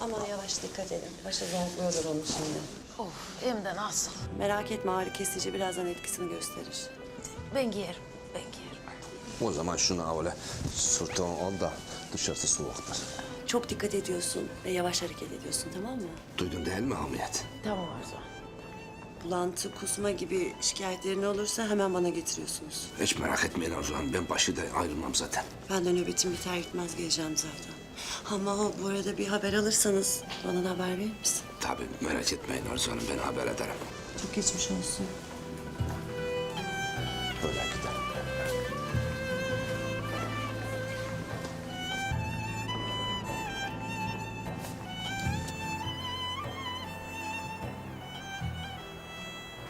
Aman yavaş dikkat edin. Başı zonkluyordur onu şimdi. Of hem de nasıl? Merak etme ağrı kesici birazdan etkisini gösterir. Ben giyerim, ben giyerim. O zaman şunu öyle sırtına al da dışarısı soğuktur. Çok dikkat ediyorsun ve yavaş hareket ediyorsun tamam mı? Duydun değil mi Hamiyet? Tamam Arzu. Bulantı, kusma gibi şikayetlerin olursa hemen bana getiriyorsunuz. Hiç merak etmeyin Arzu Hanım. Ben başı da ayrılmam zaten. Ben de nöbetim biter gitmez geleceğim zaten. Ama bu arada bir haber alırsanız bana da haber verir misin? Tabii merak etmeyin Arzu Hanım. Ben haber ederim. Çok geçmiş olsun. Böyle gidelim.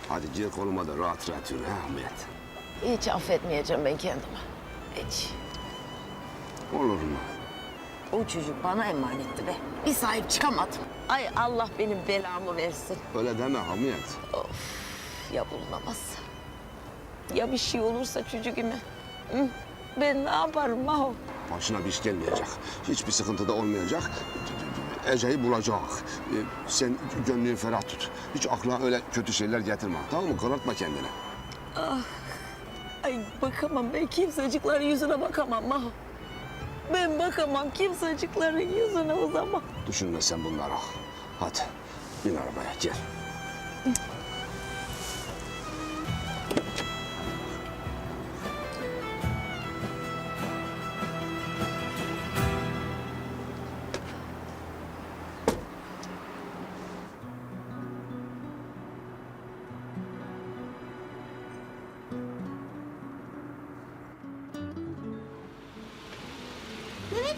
Hadi gir koluma da rahat rahat yürü ha Hamiyet. Hiç affetmeyeceğim ben kendimi. Hiç. Olur mu? O çocuk bana emanetti be. Bir sahip çıkamadım. Ay Allah benim belamı versin. Öyle deme Hamiyet. Ya bulunamazsa? Ya bir şey olursa çocuğuma? Hı? Ben ne yaparım Maho? Başına bir iş gelmeyecek. Hiçbir sıkıntı da olmayacak. Ece'yi bulacak. Ee, Sen gönlünü ferah tut. Hiç aklına öyle kötü şeyler getirme. Tamam mı? Karartma kendini. Ay bakamam ben kimseciklerin yüzüne bakamam Maho. Ben bakamam kimseciklerin yüzüne o zaman. Düşünme sen bunları. Hadi bin arabaya gel.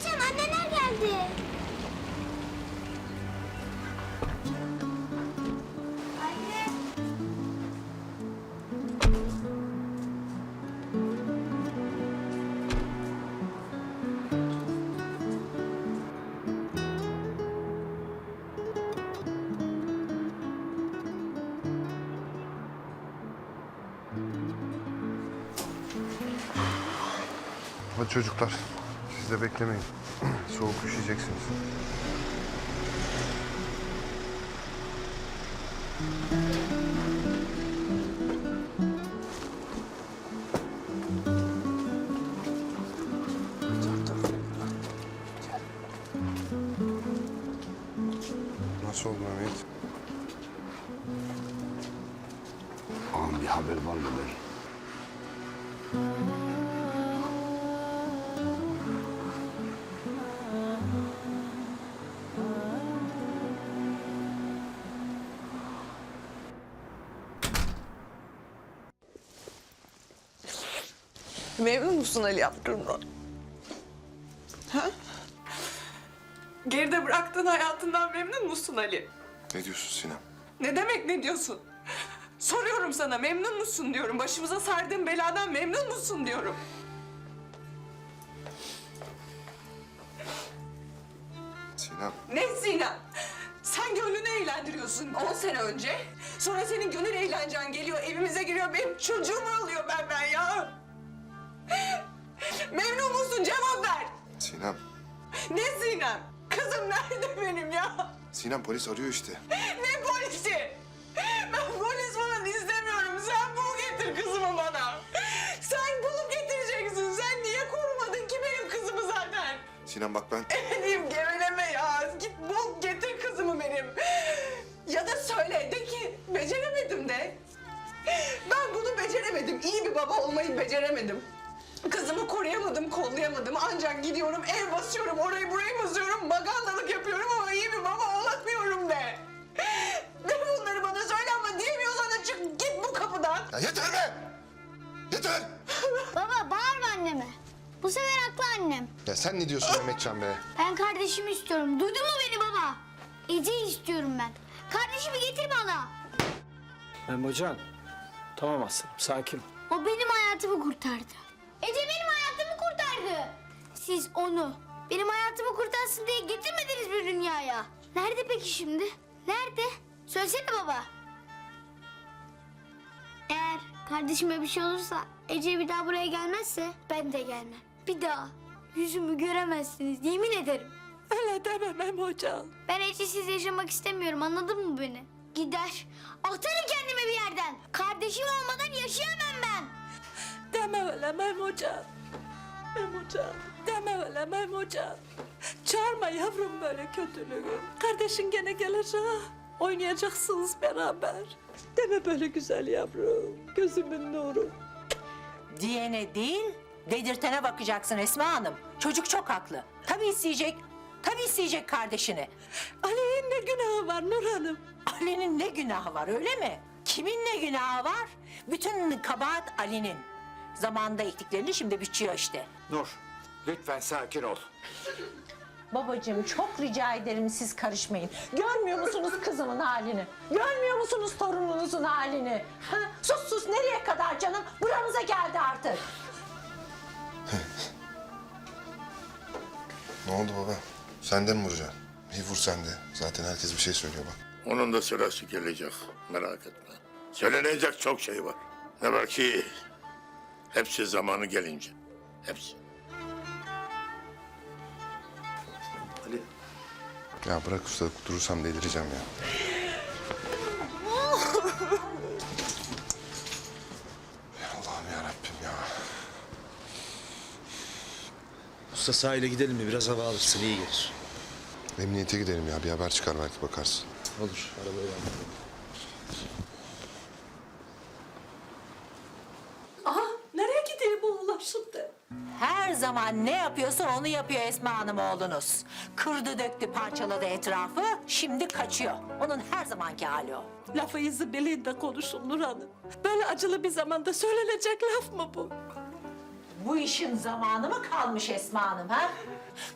Mehmetcan anneler geldi. Anne. Hadi çocuklar, siz de beklemeyin. Soğuk üşüyeceksiniz. Nasıl oldu Mehmet? Ağam bir haber var mı Memnun musun Ali yaptığından? Ha? Geride bıraktığın hayatından memnun musun Ali? Ne diyorsun Sinem? Ne demek ne diyorsun? Soruyorum sana memnun musun diyorum. Başımıza sardığın beladan memnun musun diyorum. Sinem, Ne Sinem? Sen gönlünü eğlendiriyorsun 10 sene önce. Sonra senin gönül eğlencen geliyor, evimize giriyor, benim çocuğumu alıyor benden ya. Memnun musun? Cevap ver. Sinem. Ne Sinem? Kızım nerede benim ya? Sinem polis arıyor işte. Ne polisi? Ben polis falan istemiyorum. Sen bul getir kızımı bana. Sen bulup getireceksin. Sen niye korumadın ki benim kızımı zaten? Sinem bak ben... Benim geveleme ya. Git bul getir kızımı benim. Ya da söyle de ki beceremedim de. Ben bunu beceremedim. İyi bir baba olmayı beceremedim. Kızımı koruyamadım, kollayamadım. Ancak gidiyorum, ev basıyorum, orayı burayı basıyorum, magandalık yapıyorum ama iyi bir baba olamıyorum de. De bunları bana söyle ama diyemiyorsan da çık git bu kapıdan. Ya yeter be! Yeter! Baba bağırma anneme. Bu sefer haklı annem. Ya sen ne diyorsun Mehmetcan be? Ben kardeşimi istiyorum. Duydun mu beni baba? Ece'yi istiyorum ben. Kardeşimi getir bana. Memocan. Tamam aslanım sakin. ol. O benim hayatımı kurtardı. Ece benim hayatımı kurtardı. Siz onu benim hayatımı kurtarsın diye getirmediniz bir dünyaya. Nerede peki şimdi? Nerede? Söylesene baba. Eğer kardeşime bir şey olursa Ece bir daha buraya gelmezse ben de gelmem. Bir daha yüzümü göremezsiniz yemin ederim. Öyle deme Memocan. Ben Ece'siz yaşamak istemiyorum anladın mı beni? Gider. Atarım kendimi bir yerden. Kardeşim olmadan yaşayamam ben. Deme öyle Memocan. Memocan. Deme öyle Memocan. Çağırma yavrum böyle kötülüğü. Kardeşin gene gelecek. Oynayacaksınız beraber. Deme böyle güzel yavrum. Gözümün nuru. Diyene değil, dedirtene bakacaksın Esma Hanım. Çocuk çok haklı. Tabii isteyecek, tabii isteyecek kardeşini. Ali'nin ne günahı var Nur Hanım? Ali'nin ne günahı var öyle mi? Kimin ne günahı var? Bütün kabahat Ali'nin. Zamanında ektiklerini şimdi biçiyor işte. Nur, lütfen sakin ol. Babacığım çok rica ederim siz karışmayın. Görmüyor musunuz kızımın halini? Görmüyor musunuz torununuzun halini? Ha? Sus sus nereye kadar canım? Buramıza geldi artık. Ne oldu baba? Sen de mi vuracaksın? İyi vur sen de. Zaten herkes bir şey söylüyor bak. Onun da sırası gelecek. Merak etme. Söylenecek çok şey var. Ne var ki hepsi zamanı gelince. Hepsi. Ya bırak usta durursam delireceğim ya. Ya Allah'ım ya Rabbim ya. Usta sahile gidelim mi? Biraz hava alırsın, iyi gelir. Emniyete gidelim ya. Bir haber çıkar belki bakarsın. Olur, arabayı al. Aha nereye gidiyor bu oğlan şimdi? Her zaman ne yapıyorsa onu yapıyor Esma Hanım oğlunuz. Kırdı döktü parçaladı etrafı şimdi kaçıyor. Onun her zamanki hali o. Lafı izi bilin de konuşun Nur Hanım. Böyle acılı bir zamanda söylenecek laf mı bu? Bu işin zamanı mı kalmış Esma Hanım ha?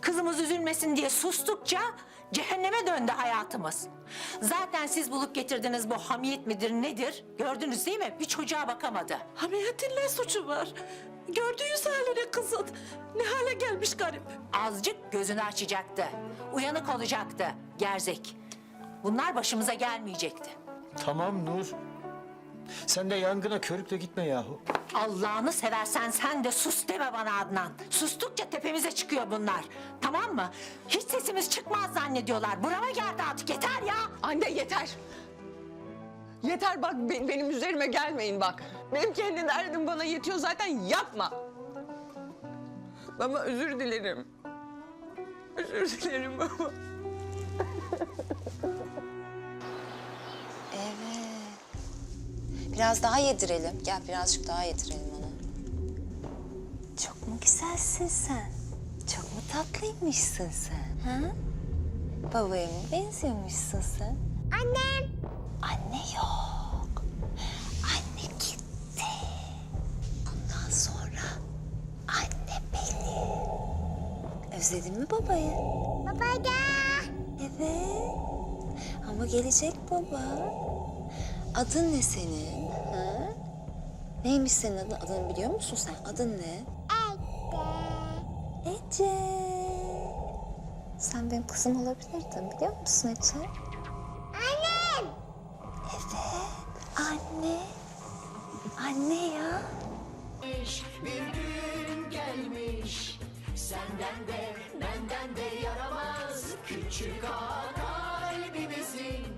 Kızımız üzülmesin diye sustukça cehenneme döndü hayatımız. Zaten siz bulup getirdiniz bu hamiyet midir nedir? Gördünüz değil mi? Bir çocuğa bakamadı. Hamiyetin ne suçu var? Gördüğünüz haline kızın. Ne hale gelmiş garip. Azıcık gözünü açacaktı. Uyanık olacaktı. Gerzek. Bunlar başımıza gelmeyecekti. Tamam Nur. Sen de yangına körükle gitme yahu. Allah'ını seversen sen de sus deme bana Adnan. Sustukça tepemize çıkıyor bunlar. Tamam mı? Hiç sesimiz çıkmaz zannediyorlar. Burama geldi artık yeter ya. Anne yeter. Yeter bak be- benim üzerime gelmeyin bak. Benim kendi derdim bana yetiyor zaten yapma. Baba özür dilerim. Özür dilerim baba. Biraz daha yedirelim. Gel birazcık daha yedirelim ona. Çok mu güzelsin sen? Çok mu tatlıymışsın sen? Ha? Babaya mı benziyormuşsun sen? Annem. Anne yok. Anne gitti. Bundan sonra anne benim. Özledin mi babayı? Baba gel. Evet. Ama gelecek baba. Adın ne senin? Ha? Neymiş senin adın? Adını biliyor musun sen? Adın ne? Ece. Ece. Sen benim kızım olabilirdin biliyor musun Ece? Annem. Evet. Anne. Anne ya. Senden de benden de yaramaz küçük ağa kalbimizin